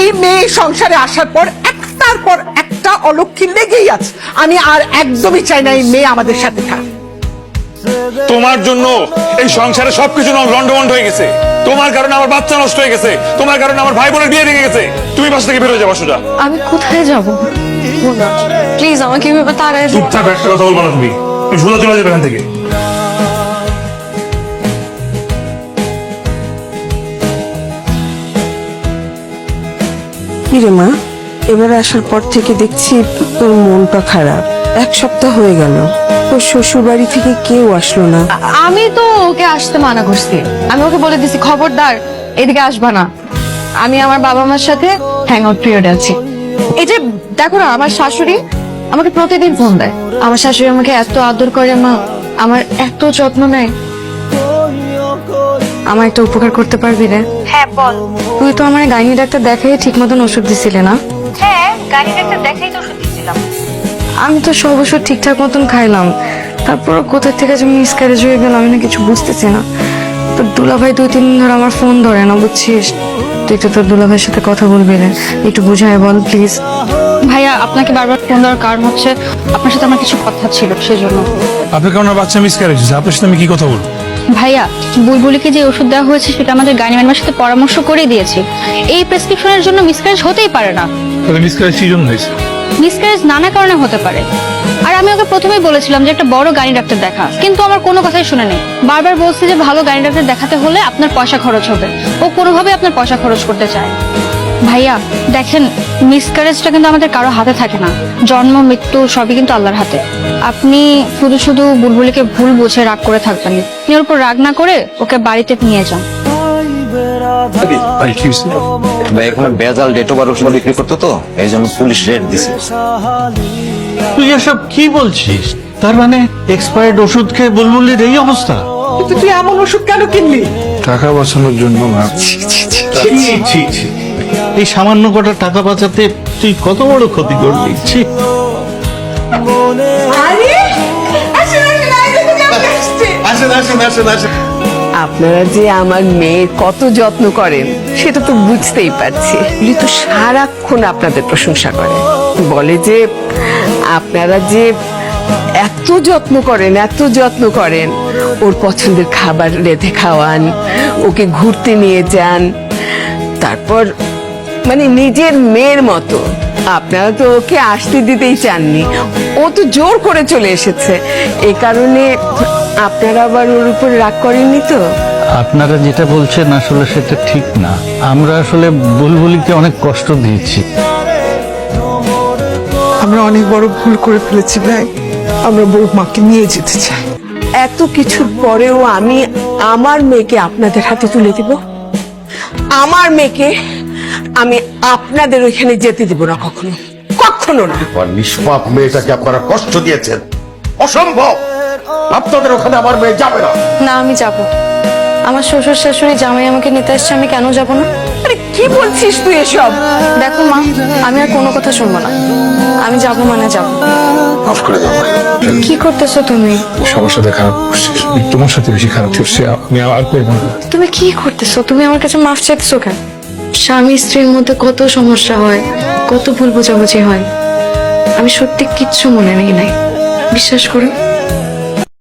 এই মেয়ে সংসারে আসার পর একটার পর একটা অলক্ষী লেগেই আছে। আমি আর একদমই চাই না এই মেয়ে আমাদের সাথে থাক। তোমার জন্য এই সংসারে সবকিছু লন্ডমন্ড হয়ে গেছে। তোমার কারণে আমার বাচ্চা নষ্ট হয়ে গেছে। তোমার কারণে আমার ভাই বোনের বিয়ে ভেঙে গেছে। তুমি বাসা থেকে বেরোয় যাব সোজা আমি কোথায় যাব? প্লিজ আমাকে তাড়ায় চুপচাপ একটা কথা বলব না তুমি। তুমি সোজা চলে যাবে এখান থেকে। রে মা, এবারে আসার পর থেকে দেখছি তোর মনটা খারাপ। এক সপ্তাহ হয়ে গেল, তোর শ্বশুর বাড়ি থেকে কেউ আসলো না। আমি তো ওকে আসতে মানা করছি। আমি ওকে বলে দিছি, খবরদার, এদিকে আসবা না। আমি আমার বাবা মার সাথে হ্যাং আউট পিরিয়ড আছি। এই যে, দেখো না, আমার শাশুড়ি আমাকে প্রতিদিন ফোন দেয়। আমার শাশুড়ি আমাকে এত আদর করে, মা, আমার এত যত্ন নেয়। আমার একটা উপকার করতে পারবি রে? হ্যাঁ বল। তুই তো আমার গাইনি ডাক্তার দেখাই ঠিক মতন ওষুধ দিছিলে না? হ্যাঁ গাড়ি একটা দেখাই তো ওষুধ দিচ্ছিলাম আমি তো সব ওষুধ ঠিকঠাক মতন খাইলাম। তারপর কোথা থেকে যে মিসক্যারেজ হয়ে গেল আমি না কিছু বুঝতেছি না। তো দুলাভাই দুই তিন দিন ধরে আমার ফোন ধরে না বুঝছিস? তুই তো তোর দুলাভাইয়ের সাথে কথা বলবি রে। একটু বুঝায় বল প্লিজ ভাইয়া আপনাকে বারবার ফোন দেওয়ার কারণ হচ্ছে আপনার সাথে আমার কিছু কথা ছিল সেজন্য। আপনার কারণে বাচ্চা মিস ক্যারেজ হয়েছে? আপনার সাথে আমি কি কথা বলব? ভাইয়া বুলবুলিকে যে ওষুধ দেওয়া হয়েছে সেটা আমাদের গাড়ি ম্যানের সাথে পরামর্শ করে দিয়েছি। এই প্রেসক্রিপশনের জন্য মিসক্যারেজ হতেই পারে না। তাহলে মিস ক্যারেজ কি জন্য হয়েছে? মিসক্যারেজ নানা কারণে হতে পারে। আর আমি ওকে প্রথমেই বলেছিলাম যে একটা বড় গাড়ি ডাক্তার দেখা কিন্তু আমার কোনো কথাই শুনে নেই। বারবার বলছে যে ভালো গাড়ি ডাক্তার দেখাতে হলে আপনার পয়সা খরচ হবে। ও কোনোভাবে আপনার পয়সা খরচ করতে চায় ভাইয়া দেখেন মিসক্যারেজটা কিন্তু আমাদের কারও হাতে থাকে না। জন্ম মৃত্যু সবই কিন্তু আল্লাহর হাতে। আপনি শুধু শুধু বুলবুলিকে ভুল বুঝে রাগ করে থাকবেন। আপনি ওর উপর রাগ না করে ওকে বাড়িতে নিয়ে যান। ভাই কি এখানে বেজাল ডেট ওভার ওষুধ বিক্রি করতো তো? এই জন্য পুলিশ রেড দিছে। তুই এসব কি বলছিস? তার মানে এক্সপায়ার্ড ওষুধ খেয়ে বুলবুলির এই অবস্থা? তুই এমন ওষুধ কেন কিনলি? টাকা বাঁচানোর জন্য না ছি, ছি, ছি। এই সামান্য কটা টাকা বাঁচাতে তুই কত বড় ক্ষতি করলি? ছি। আপনারা যে আমার মেয়ের কত যত্ন করেন সেটা তো বুঝতেই পারছি। উনি তো সারাক্ষণ আপনাদের প্রশংসা করে। বলে যে আপনারা যে এত যত্ন করেন এত যত্ন করেন ওর পছন্দের খাবার রেঁধে খাওয়ান ওকে ঘুরতে নিয়ে যান তারপর মানে নিজের মেয়ের মতো। আপনারা তো ওকে আসতে দিতেই চাননি। ও তো জোর করে চলে এসেছে। এই কারণে আপনারা আবার ওর উপর রাগ করেননি তো? আপনারা যেটা বলছেন আসলে সেটা ঠিক না। আমরা আসলে বুলবুলিকে অনেক কষ্ট দিয়েছি। আমরা অনেক বড় ভুল করে ফেলেছি ভাই। আমরা বড় মাকে নিয়ে যেতে চাই। এত কিছুর পরেও আমি আমার মেয়েকে আপনাদের হাতে তুলে দিব? আমার মেয়েকে আমি আপনাদের ওইখানে যেতে দেব না কখনো। কখনো না। আর নিষ্পাপ মেয়েটাকে আপনারা কষ্ট দিয়েছেন। অসম্ভব! আপনাদের ওখানে আমার মেয়ে যাবে না। না আমি যাব। আমার শ্বশুর শাশুড়ি জামাই আমাকে নিতে আসছে আমি কেন যাব না? আরে কি বলছিস তুই এসব? দেখো মা আমি আর কোনো কথা শুনব না। আমি যাব মানে যাব। মাফ করে দাও কি করতেছো তুমি? সবার সাথে খারাপ করছিস। তোমার সাথে বেশি খারাপ করছে আমি আর করব না। তুমি কি করতেছো? তুমি আমার কাছে মাফ চাইতেছো কেন? স্বামী স্ত্রীর মধ্যে কত সমস্যা হয়, কত ভুল বোঝাবুঝি হয়, আমি সত্যি কিচ্ছু মনে নেই নাই। বিশ্বাস করো